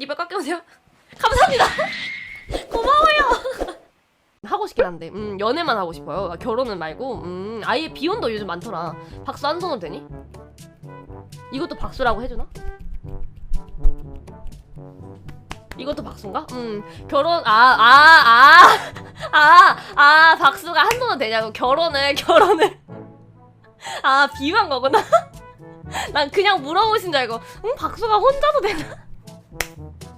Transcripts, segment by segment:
이빨 깎여보세요. 감사합니다. 고마워요. 하고 싶긴 한데, 음, 연애만 하고 싶어요. 아, 결혼은 말고, 음, 아예 비혼도 요즘 많더라. 박수 한 손으로 되니? 이것도 박수라고 해주나? 이것도 박수인가? 음, 결혼, 아, 아, 아, 아, 아, 박수가 한 손으로 되냐고. 결혼을, 결혼을. 아, 비유한 거구나. 난 그냥 물어보신 줄 알고, 응, 박수가 혼자도 되나?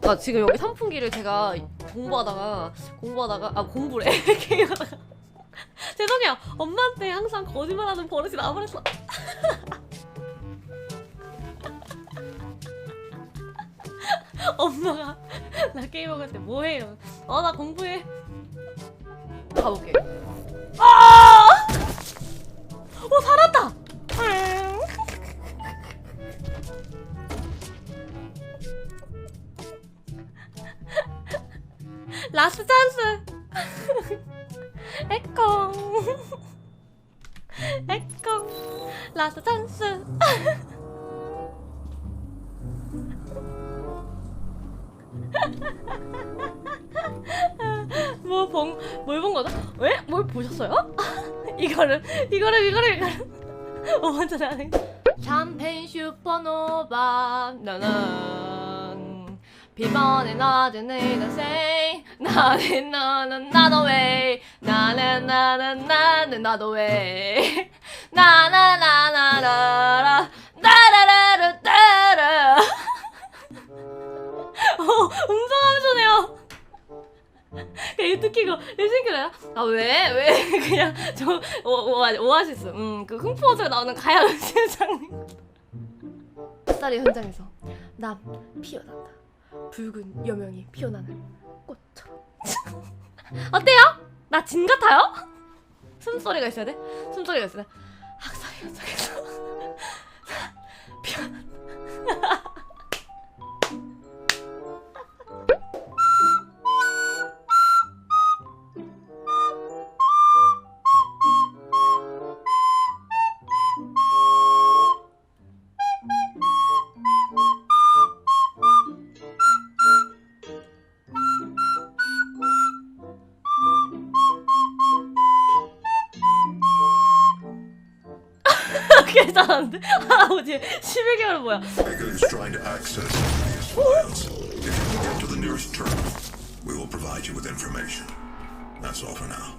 나 지금 여기 선풍기를 제가 공부하다가 공부하다가 아 공부래 게임하다가. 죄송해요. 엄마한테 항상 거짓말하는 버릇이 나버렸어. 엄마가 나 게임할 때 뭐해요? 어 나 공부해. 가볼게. 아! 어 살았다 라스트 찬스. 에콩. 에콩. 라스트 찬스. 뭐본뭘본 거죠? 왜? 뭘 보셨어요? 이거를 이거를 이거를 이거를. 어 먼저 나는 샴페인 슈퍼노바. 나는 비번에 낮은 내가 say. 나는 나는 나도 왜? 나는 나는 나는 나도 왜? 나나나나라라. 나라라라 따라. 어 음성 함수네요. 그냥 유튜브 키고 일신키로요? 아 왜? 왜? 그냥 저 오, 오, 오아시스. 음그 흥포즈가 나오는 가야 음식 장면 햇살이 현장에서 남 피어난다 붉은 여명이 피어나는 꽃처럼 어때요? 나 진 같아요? 숨소리가 있어야 돼? 숨소리가 있어야 돼? 학살이 현장에서 피어 괜찮은데? 할아버지 11개월은 뭐야 Vega is trying to access these files. If you can get to the nearest terminal, we will provide you with information. That's all for now.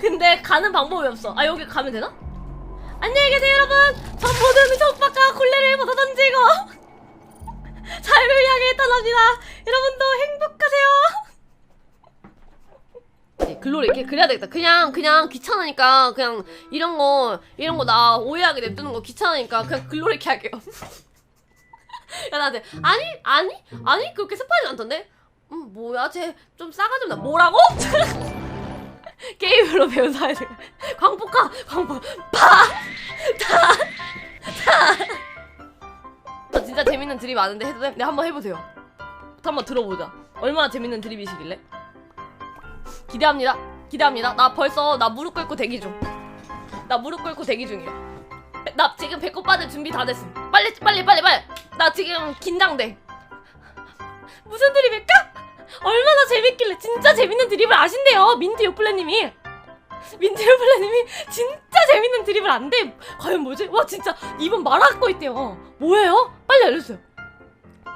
근데 가는 방법이 없어. 아 여기 가면 되나? 안녕히 계세요 여러분. 전 모든 협박과 굴레를 받아 던지고 삶을 향해 떠납니다. 여러분도 행복하세요. 네, 글로리 이렇게 그래야 되겠다. 그냥 그냥 귀찮으니까 그냥 이런 거 이런 거 나 오해하게 냅두는 거 귀찮으니까 그냥 글로리 이렇게 할게요. 야 나한테 아니 아니 아니 그렇게 습하지 않던데? 음 뭐야 쟤 좀 싸가지 없나? 뭐라고? 게임으로 배운 사회생 광폭화 광폭 파다다 저 진짜 재밌는 드립 아는데 해도 돼? 네 한번 해보세요 한번 들어보자 얼마나 재밌는 드립이시길래 기대합니다. 기대합니다. 나 벌써 나 무릎 꿇고 대기 중 나 무릎 꿇고 대기 중이야. 나 지금 배꼽 빠질 준비 다 됐음. 빨리 빨리 빨리 빨리. 나 지금 긴장돼. 무슨 드립일까? 얼마나 재밌길래 진짜 재밌는 드립을 아신대요 민트 요플레님이. 민트 요플레님이 진짜 재밌는 드립을 안 돼 과연 뭐지? 와 진짜 이분 말하고 있대요. 뭐예요? 빨리 알려주세요.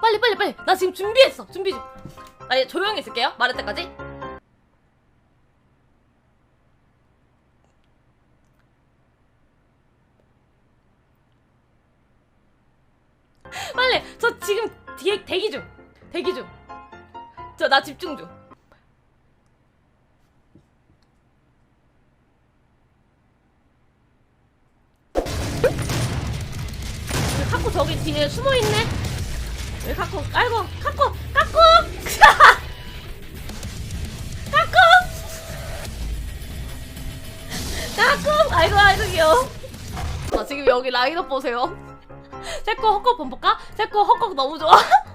빨리 빨리 빨리. 나 지금 준비했어. 준비 중. 아, 예, 조용히 있을게요. 말할 때까지 빨리 저 지금 뒤에 대기 중 대기 중저 나 집중 중. 왜 카코 저기 뒤에 숨어 있네. 왜 카코? 아이고 카코 카코 카코 카코 아이고 아이고 귀여워. 아 지금 여기 라인업 보세요. 제거 헛곡 본볼까? 제거 헛곡 너무 좋아.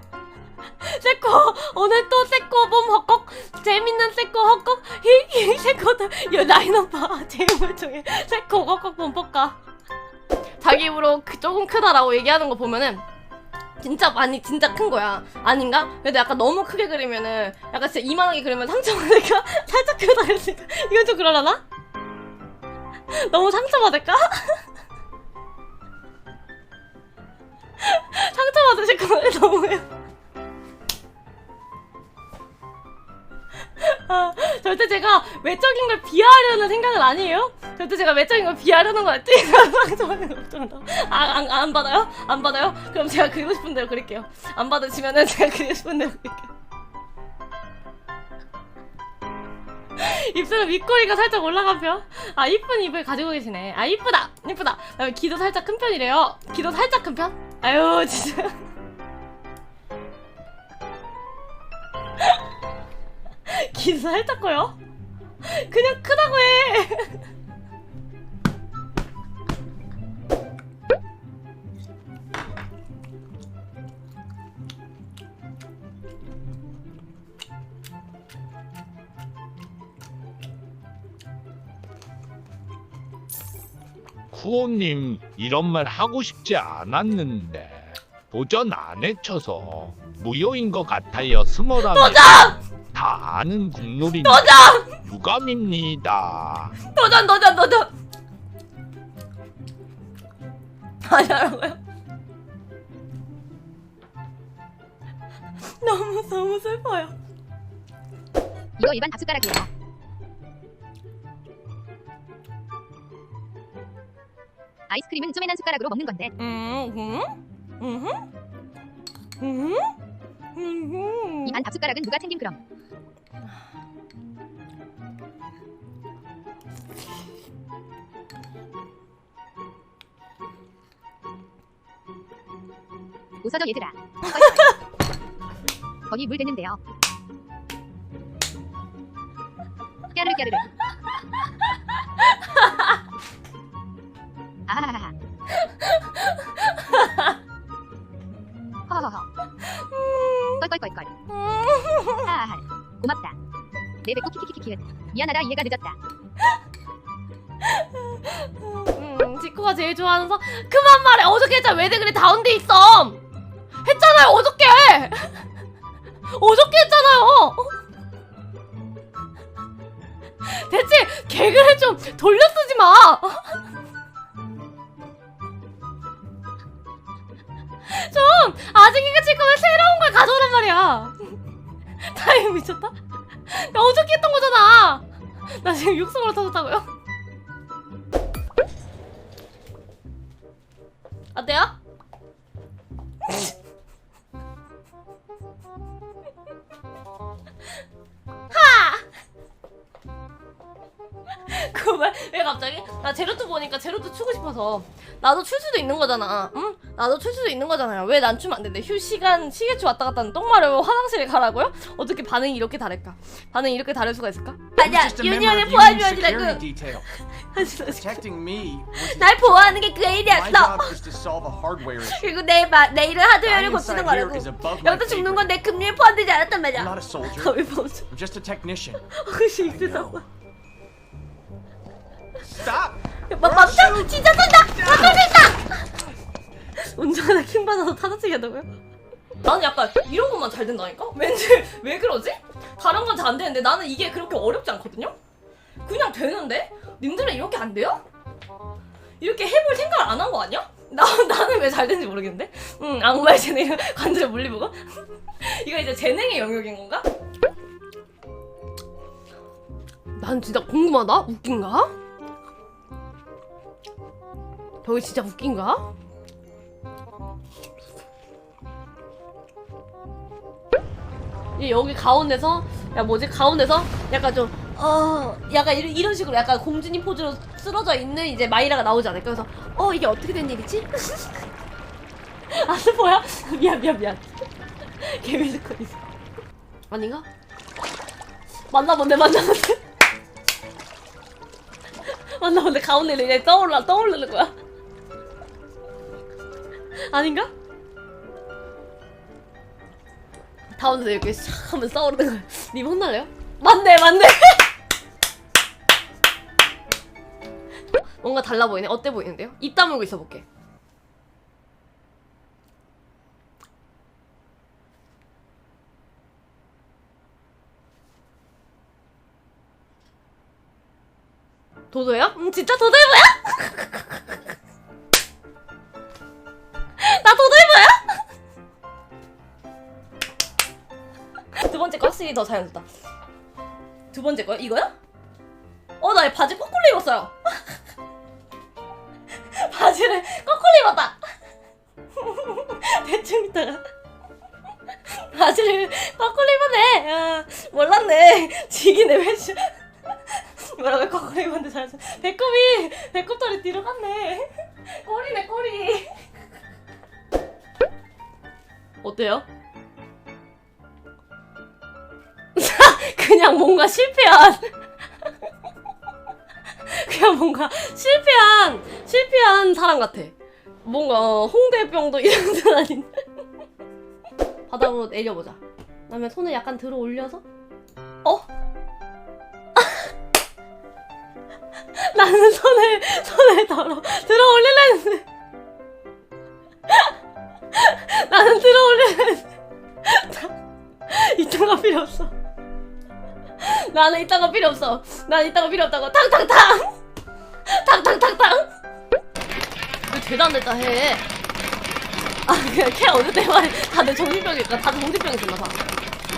세코 오늘 또 세코 봄 헛걱 재밌는 세코 헛걱 히히 세코들 여 나인 오빠 제일 멀쩡해 세코 봄 뻑가 자기 입으로 그 조금 크다라고 얘기하는 거 보면은 진짜 많이 진짜 큰 거야 아닌가? 근데 약간 너무 크게 그리면은 약간 진짜 이만하게 그리면 상처받을까? 살짝 크다 했으니까 이건 좀 그러려나? 너무 상처받을까? 상처받으실 거면 너무해요 아, 절대 제가 외적인 걸 비하하려는 생각은 아니에요. 절대 제가 외적인 걸 비하하려는 거 같지? 상처받는 거 걱정한다. 아, 안, 안 받아요? 안 받아요? 그럼 제가 그리고 싶은 대로 그릴게요. 안 받으시면은 제가 그리고 싶은 대로 그릴게요. 입술은 윗꼬리가 살짝 올라간 편. 아, 이쁜 입을 가지고 계시네. 아, 이쁘다! 이쁘다! 귀도 살짝 큰 편이래요. 귀도 살짝 큰 편? 아유, 진짜. 귀도 살짝 커요? 그냥 크다고 해. 쿠오님 이런 말 하고 싶지 않았는데 도전 안 해쳐서 무효인 것 같아요 스모라면 다 아는 국룰인 도전! 유감입니다 도전, 도전, 도전! 아니라고요? 너무, 너무 슬퍼요. 이거 일반 밥숟가락이에요. 아이스크림은 쪼매난 숟가락으로 먹는 건데 음, 음, 음, 음, 음. 이반 밥숟가락은 누가 챙김 그럼? 웃어줘 얘들아. 거기 물 됐는데요. 깨르르 깨르르. 아하하하. 허허허. 껄껄껄껄. 하하. 고맙다. 내 배꼽 키키키키키. 미안하다 이해가 늦었다. 음, 지코가 제일 좋아하는 서 그만 말해. 어저께 했잖아. 왜들 그래 다운돼 있어. 했잖아요. 어저께. 어저께 했잖아요. 대체 개그를 좀 돌려 쓰지 마. 좀 아직 이거 칠 거면 새로운 걸 가져오란 말이야. 타임 미쳤다. 나 어저께 했던 거잖아. 나 지금 육성으로 터졌다고요? 어때요? 하! 그말 왜 갑자기? 나 제로투 보니까 제로투 추고 싶어서 나도 출 수도 있는 거잖아. 응? 나도 출 수도 있는 거잖아요. 왜 난 추면 안 되는데? 휴 시간 시계추 왔다 갔다 하는 똥 마려워 화장실에 가라고요? 어떻게 반응이 이렇게 다를까? 반응이 이렇게 다를 수가 있을까? 아니야. 하지 마. Protecting me was 날 보호하는 게그 my 일이었어. job is to solve a hardware issue. 그리고 내, 마, 내 일은 하드웨어를 고치는 거라고. 여기서 죽는. 건 내 금융에 포함되지 않았단 말이야. Not a soldier. 가위 보자. I'm just a technician. 혹시 I 이제 know. 봐. Stop! 마, 멈춰! 진짜 쏜다! 멈출 수 있다! 운전하다 킹 받아서 타다치게 한다고요? 나는 약간 이런 것만 잘 된다니까? 왠지 왜 그러지? 다른 건 잘 안 되는데 나는 이게 그렇게 어렵지 않거든요? 그냥 되는데? 님들은 이렇게 안 돼요? 이렇게 해볼 생각을 안 한 거 아니야? 나, 나는 왜 잘 되는지 모르겠는데? 응, 악마의 재능 관절 물리보고? 이거 이제 재능의 영역인 건가? 난 진짜 궁금하다? 웃긴가? 저게 진짜 웃긴가? 여기 가운데서 야 뭐지 가운데서 약간 좀 어 약간 이런, 이런 식으로 약간 공주님 포즈로 쓰러져 있는 이제 마이라가 나오지 않을까 그래서 어 이게 어떻게 된 일이지? 아 스포야? 미안 미안 미안 개미스코 있어 아닌가? 만나본데 만나본데 만나본데 가운데 이제 떠올라 떠오르는 거야 아닌가? 다 혼자 이렇게 샥 하면 싸우는 거야. 님 혼날래요? 맞네, 맞네. 뭔가 달라 보이네. 어때 보이는데요? 입 다물고 있어 볼게. 도도예요? 음, 진짜 도도해보 더 자연스럽다. 두 번째 거요? 이거요? 어, 나 바지 거꾸로 입었어요. 바지를 거꾸로 입었다. 대충 있다가 바지를 거꾸로 입었네. 아, 몰랐네. 지기네 왜 지? 뭐라고 거꾸로 입었는데 잘했어. 배꼽이 배꼽털이 뒤로 갔네. 꼬리네 꼬리. 어때요? 그냥 뭔가 실패한 그냥 뭔가 실패한 실패한 사람 같아. 뭔가 어, 홍대병도 이 정도는 아닌데. 바닥으로 내려보자. 그다음에 손을 약간 들어 올려서 어? 나는 손을 손을 들어 들어 올리려는데 나는 들어 올리려는데 이딴 거 필요 없어. 나는 이딴 거 필요 없어. 나는 이딴 거 필요 없다고. 탕탕탕. 탕탕탕탕. 왜 됐다 해. 아 그냥 걔 어느 때만 다들 정신병일까? 다들 정신병이 있었나 봐.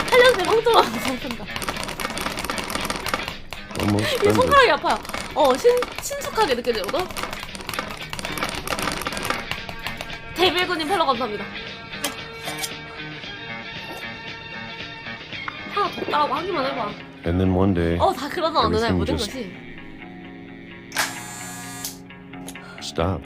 8년 새 엉뚱한 정신다. Almost 이. 손가락이 아파요. 어, 신, 신숙하게 느껴지거든? 데빌군님 펠러 감사합니다. 하나 더 따라고 하기만 해봐. And then one day, 어, 다 그러다 어느 날 Everything 모든 just- 것이. stop.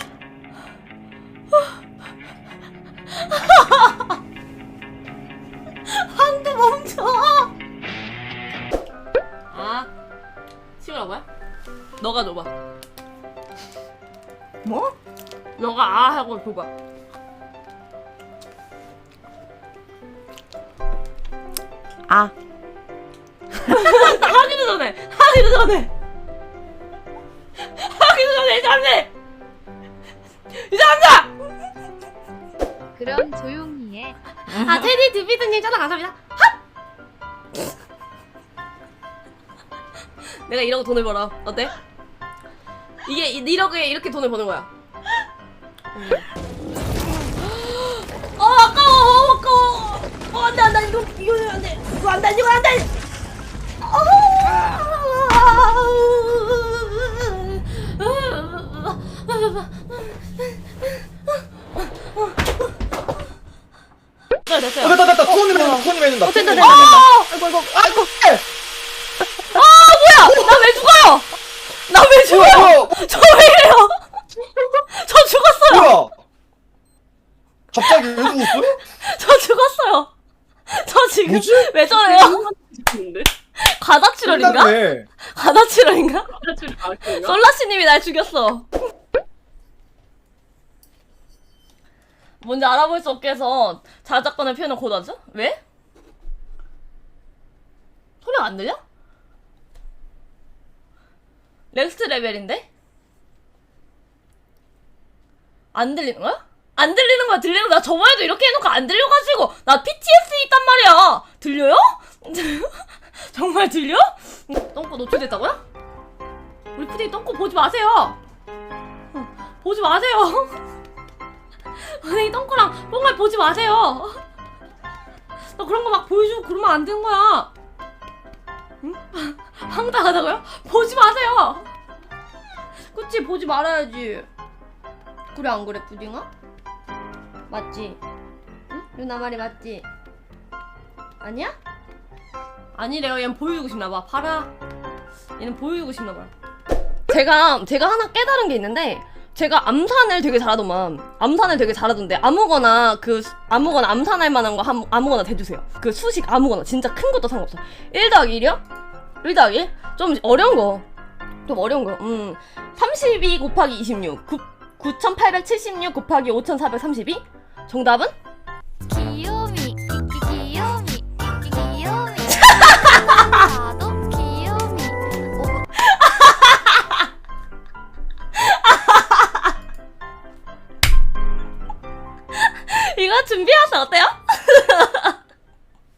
방도 멈춰! 아, 치우라고요? 너가 줘봐. 뭐? 너가 아 하고 줘봐. 아. 하기도 전에! 하기도 전에! 하기도 전에 이상해! 이상합니다! 그럼 조용히 해. 아 테디 드비드님 짜장 감사합니다. 핫! 내가 이러고 돈을 벌어. 어때? 이게 이- 이렇게 이렇게 돈을 버는 거야. 음. 어 아까워 어, 아까워. 어 안돼 안돼 이거 이거 안돼 이거 안돼 이거 안돼. 됐어요 됐어요. 됐다 됐다 코어님 해준다 코어님 해준다 코어님 된다, 해준다. 아이고, 아이고, 아이고. 아, 뭐야! 나 왜 죽어요? 나 왜 죽어요? 뭐야 저 왜 이래요? 저 죽었어요! 뭐야 갑자기 왜 죽었어? 저 죽었어요! 저 지금 뭐지? 왜 저래요? 과다출혈인가? 끝났네 과다출혈인가? 솔라씨님이 날 죽였어. 뭔지 알아볼 수 없게 해서 자작권의 표현을 고도하죠? 왜? 소리가 안 들려? 넥스트 레벨인데? 안 들리는 거야? 안 들리는 거야 들리는 거야 저번에도 이렇게 해놓고 안 들려가지고 나 PTSD 있단 말이야 들려요? 정말 들려? 똥꼬 노출됐다고요? 우리 푸디 똥꼬 보지 마세요 어, 보지 마세요 선생님 똥꼬랑 똥알 보지 마세요 너 그런 거 막 보여주고 그러면 안 되는 거야 응? 황당하다고요? 보지 마세요 그치 보지 말아야지 그래 안 그래 푸딩아? 맞지? 응? 누나 말이 맞지? 아니야? 아니래요. 얘는 보여주고 싶나봐. 봐라. 얘는 보여주고 싶나봐 제가 제가 하나 깨달은 게 있는데 제가 암산을 되게 잘하더만. 암산을 되게 잘하던데 아무거나 그 수- 아무거나 암산할 만한 거 한- 아무거나 대주세요. 그 수식 아무거나. 진짜 큰 것도 상관없어. 1 더하기 1이요? 1 더하기 1? 좀 어려운 거좀 어려운 거음. 32 곱하기 26 9, 9876 곱하기 5432 정답은? 준비하세요 어때요?